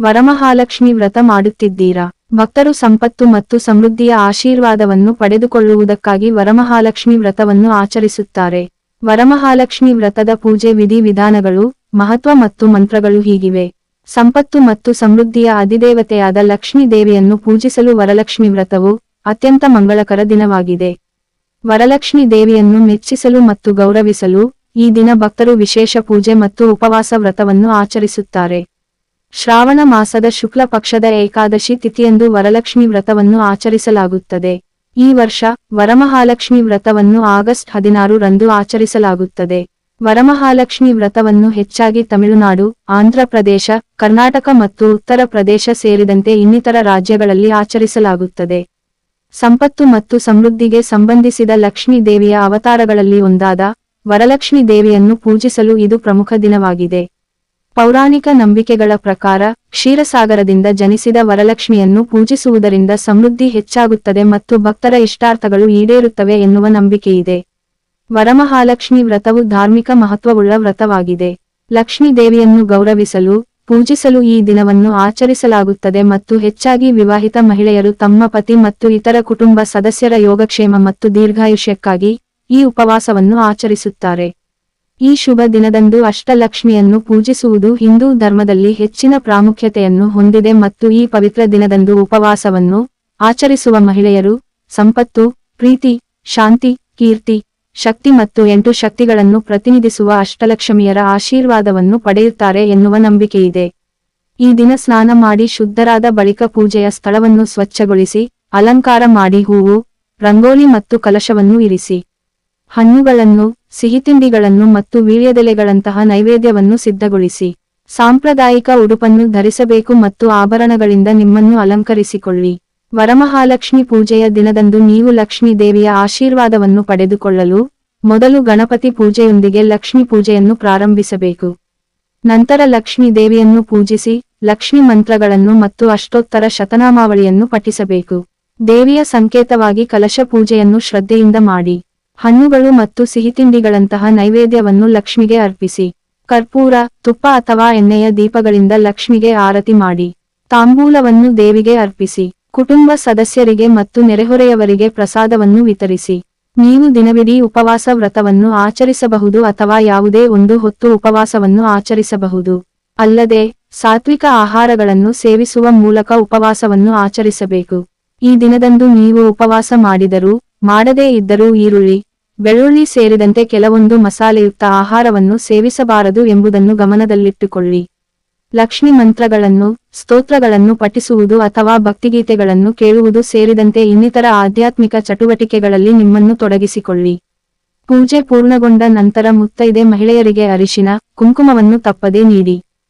ವರಮಹಾಲಕ್ಷ್ಮಿ ವ್ರತ ಮಾಡುತ್ತಿದ್ದೀರಾ? ಭಕ್ತರು ಸಂಪತ್ತು ಮತ್ತು ಸಮೃದ್ಧಿಯ ಆಶೀರ್ವಾದವನ್ನು ಪಡೆದುಕೊಳ್ಳುವುದಕ್ಕಾಗಿ ವರಮಹಾಲಕ್ಷ್ಮಿ ವ್ರತವನ್ನು ಆಚರಿಸುತ್ತಾರೆ. ವರಮಹಾಲಕ್ಷ್ಮಿ ವ್ರತದ ಪೂಜೆ ವಿಧಿ ವಿಧಾನಗಳು, ಮಹತ್ವ ಮತ್ತು ಮಂತ್ರಗಳು ಹೀಗಿವೆ. ಸಂಪತ್ತು ಮತ್ತು ಸಮೃದ್ಧಿಯ ಅಧಿದೇವತೆಯಾದ ಲಕ್ಷ್ಮೀ ದೇವಿಯನ್ನು ಪೂಜಿಸಲು ವರಲಕ್ಷ್ಮಿ ವ್ರತವು ಅತ್ಯಂತ ಮಂಗಳಕರ ದಿನವಾಗಿದೆ. ವರಲಕ್ಷ್ಮಿ ದೇವಿಯನ್ನು ಮೆಚ್ಚಿಸಲು ಮತ್ತು ಗೌರವಿಸಲು ಈ ದಿನ ಭಕ್ತರು ವಿಶೇಷ ಪೂಜೆ ಮತ್ತು ಉಪವಾಸ ವ್ರತವನ್ನು ಆಚರಿಸುತ್ತಾರೆ. ಶ್ರಾವಣ ಮಾಸದ ಶುಕ್ಲ ಪಕ್ಷದ ಏಕಾದಶಿ ತಿಥಿಯಂದು ವರಲಕ್ಷ್ಮಿ ವ್ರತವನ್ನು ಆಚರಿಸಲಾಗುತ್ತದೆ. ಈ ವರ್ಷ ವರಮಹಾಲಕ್ಷ್ಮಿ ವ್ರತವನ್ನು ಆಗಸ್ಟ್ ಹದಿನಾರು ರಂದು ಆಚರಿಸಲಾಗುತ್ತದೆ. ವರಮಹಾಲಕ್ಷ್ಮಿ ವ್ರತವನ್ನು ಹೆಚ್ಚಾಗಿ ತಮಿಳುನಾಡು ಆಂಧ್ರಪ್ರದೇಶ ಕರ್ನಾಟಕ ಮತ್ತು ಉತ್ತರ ಪ್ರದೇಶ ಸೇರಿದಂತೆ ಇನ್ನಿತರ ರಾಜ್ಯಗಳಲ್ಲಿ ಆಚರಿಸಲಾಗುತ್ತದೆ. ಸಂಪತ್ತು ಮತ್ತು ಸಮೃದ್ಧಿಗೆ ಸಂಬಂಧಿಸಿದ ಲಕ್ಷ್ಮೀ ದೇವಿಯ ಅವತಾರಗಳಲ್ಲಿ ಒಂದಾದ ವರಲಕ್ಷ್ಮಿ ದೇವಿಯನ್ನು ಪೂಜಿಸಲು ಇದು ಪ್ರಮುಖ ದಿನವಾಗಿದೆ. ಪೌರಾಣಿಕ ನಂಬಿಕೆಗಳ ಪ್ರಕಾರ, ಕ್ಷೀರಸಾಗರದಿಂದ ಜನಿಸಿದ ವರಲಕ್ಷ್ಮಿಯನ್ನು ಪೂಜಿಸುವುದರಿಂದ ಸಮೃದ್ಧಿ ಹೆಚ್ಚಾಗುತ್ತದೆ ಮತ್ತು ಭಕ್ತರ ಇಷ್ಟಾರ್ಥಗಳು ಈಡೇರುತ್ತವೆ ಎನ್ನುವ ನಂಬಿಕೆಯಿದೆ. ವರಮಹಾಲಕ್ಷ್ಮಿ ವ್ರತವು ಧಾರ್ಮಿಕ ಮಹತ್ವವುಳ್ಳ ವ್ರತವಾಗಿದೆ. ಲಕ್ಷ್ಮೀ ದೇವಿಯನ್ನು ಗೌರವಿಸಲು, ಪೂಜಿಸಲು ಈ ದಿನವನ್ನು ಆಚರಿಸಲಾಗುತ್ತದೆ ಮತ್ತು ಹೆಚ್ಚಾಗಿ ವಿವಾಹಿತ ಮಹಿಳೆಯರು ತಮ್ಮ ಪತಿ ಮತ್ತು ಇತರ ಕುಟುಂಬ ಸದಸ್ಯರ ಯೋಗಕ್ಷೇಮ ಮತ್ತು ದೀರ್ಘಾಯುಷ್ಯಕ್ಕಾಗಿ ಈ ಉಪವಾಸವನ್ನು ಆಚರಿಸುತ್ತಾರೆ. ಈ ಶುಭ ದಿನದಂದು ಅಷ್ಟಲಕ್ಷ್ಮಿಯನ್ನು ಪೂಜಿಸುವುದು ಹಿಂದೂ ಧರ್ಮದಲ್ಲಿ ಹೆಚ್ಚಿನ ಪ್ರಾಮುಖ್ಯತೆಯನ್ನು ಹೊಂದಿದೆ ಮತ್ತು ಈ ಪವಿತ್ರ ದಿನದಂದು ಉಪವಾಸವನ್ನು ಆಚರಿಸುವ ಮಹಿಳೆಯರು ಸಂಪತ್ತು, ಪ್ರೀತಿ, ಶಾಂತಿ, ಕೀರ್ತಿ, ಶಕ್ತಿ ಮತ್ತು ಎಂಟು ಶಕ್ತಿಗಳನ್ನು ಪ್ರತಿನಿಧಿಸುವ ಅಷ್ಟಲಕ್ಷ್ಮಿಯರ ಆಶೀರ್ವಾದವನ್ನು ಪಡೆಯುತ್ತಾರೆ ಎನ್ನುವ ನಂಬಿಕೆಯಿದೆ. ಈ ದಿನ ಸ್ನಾನ ಮಾಡಿ ಶುದ್ಧರಾದ ಬಳಿಕ ಪೂಜೆಯ ಸ್ಥಳವನ್ನು ಸ್ವಚ್ಛಗೊಳಿಸಿ, ಅಲಂಕಾರ ಮಾಡಿ ಹೂವು, ರಂಗೋಲಿ ಮತ್ತು ಕಲಶವನ್ನು ಇರಿಸಿ. ಹಣ್ಣುಗಳನ್ನು, ಸಿಹಿತಿಂಡಿಗಳನ್ನು ಮತ್ತು ವೀಳ್ಯದೆಲೆಗಳಂತಹ ನೈವೇದ್ಯವನ್ನು ಸಿದ್ಧಗೊಳಿಸಿ, ಸಾಂಪ್ರದಾಯಿಕ ಉಡುಪನ್ನು ಧರಿಸಬೇಕು ಮತ್ತು ಆಭರಣಗಳಿಂದ ನಿಮ್ಮನ್ನು ಅಲಂಕರಿಸಿಕೊಳ್ಳಿ. ವರಮಹಾಲಕ್ಷ್ಮಿ ಪೂಜೆಯ ದಿನದಂದು ನೀವು ಲಕ್ಷ್ಮೀ ದೇವಿಯ ಆಶೀರ್ವಾದವನ್ನು ಪಡೆದುಕೊಳ್ಳಲು, ಮೊದಲು ಗಣಪತಿ ಪೂಜೆಯೊಂದಿಗೆ ಲಕ್ಷ್ಮಿ ಪೂಜೆಯನ್ನು ಪ್ರಾರಂಭಿಸಬೇಕು. ನಂತರ ಲಕ್ಷ್ಮೀ ದೇವಿಯನ್ನು ಪೂಜಿಸಿ, ಲಕ್ಷ್ಮಿ ಮಂತ್ರಗಳನ್ನು ಮತ್ತು ಅಷ್ಟೋತ್ತರ ಶತನಾಮಾವಳಿಯನ್ನು ಪಠಿಸಬೇಕು. ದೇವಿಯ ಸಂಕೇತವಾಗಿ ಕಲಶ ಪೂಜೆಯನ್ನು ಶ್ರದ್ಧೆಯಿಂದ ಮಾಡಿ. ಹಣ್ಣುಗಳು ಮತ್ತು ಸಿಹಿತಿಂಡಿಗಳಂತಹ ನೈವೇದ್ಯವನ್ನು ಲಕ್ಷ್ಮಿಗೆ ಅರ್ಪಿಸಿ. ಕರ್ಪೂರ, ತುಪ್ಪ ಅಥವಾ ಎಣ್ಣೆಯ ದೀಪಗಳಿಂದ ಲಕ್ಷ್ಮಿಗೆ ಆರತಿ ಮಾಡಿ. ತಾಂಬೂಲವನ್ನು ದೇವಿಗೆ ಅರ್ಪಿಸಿ. ಕುಟುಂಬ ಸದಸ್ಯರಿಗೆ ಮತ್ತು ನೆರೆಹೊರೆಯವರಿಗೆ ಪ್ರಸಾದವನ್ನು ವಿತರಿಸಿ. ನೀವು ದಿನವಿಡೀ ಉಪವಾಸ ವ್ರತವನ್ನು ಆಚರಿಸಬಹುದು ಅಥವಾ ಯಾವುದೇ ಒಂದು ಹೊತ್ತು ಉಪವಾಸವನ್ನು ಆಚರಿಸಬಹುದು. ಅಲ್ಲದೆ, ಸಾತ್ವಿಕ ಆಹಾರಗಳನ್ನು ಸೇವಿಸುವ ಮೂಲಕ ಉಪವಾಸವನ್ನು ಆಚರಿಸಬೇಕು. ಈ ದಿನದಂದು ನೀವು ಉಪವಾಸ ಮಾಡಿದರೂ ಮಾಡದೇ ಇದ್ದರೂ ಈರುಳ್ಳಿ, ಬೆಳ್ಳುಳ್ಳಿ ಸೇರಿದಂತೆ ಕೆಲವೊಂದು ಮಸಾಲೆಯುಕ್ತ ಆಹಾರವನ್ನು ಸೇವಿಸಬಾರದು ಎಂಬುದನ್ನು ಗಮನದಲ್ಲಿಟ್ಟುಕೊಳ್ಳಿ. ಲಕ್ಷ್ಮಿ ಮಂತ್ರಗಳನ್ನು, ಸ್ತೋತ್ರಗಳನ್ನು ಪಠಿಸುವುದು ಅಥವಾ ಭಕ್ತಿಗೀತೆಗಳನ್ನು ಕೇಳುವುದು ಸೇರಿದಂತೆ ಇನ್ನಿತರ ಆಧ್ಯಾತ್ಮಿಕ ಚಟುವಟಿಕೆಗಳಲ್ಲಿ ನಿಮ್ಮನ್ನು ತೊಡಗಿಸಿಕೊಳ್ಳಿ. ಪೂಜೆ ಪೂರ್ಣಗೊಂಡ ನಂತರ ಮುತ್ತೈದೆ ಮಹಿಳೆಯರಿಗೆ ಅರಿಶಿನ, ಕುಂಕುಮವನ್ನು ತಪ್ಪದೇ ನೀಡಿ.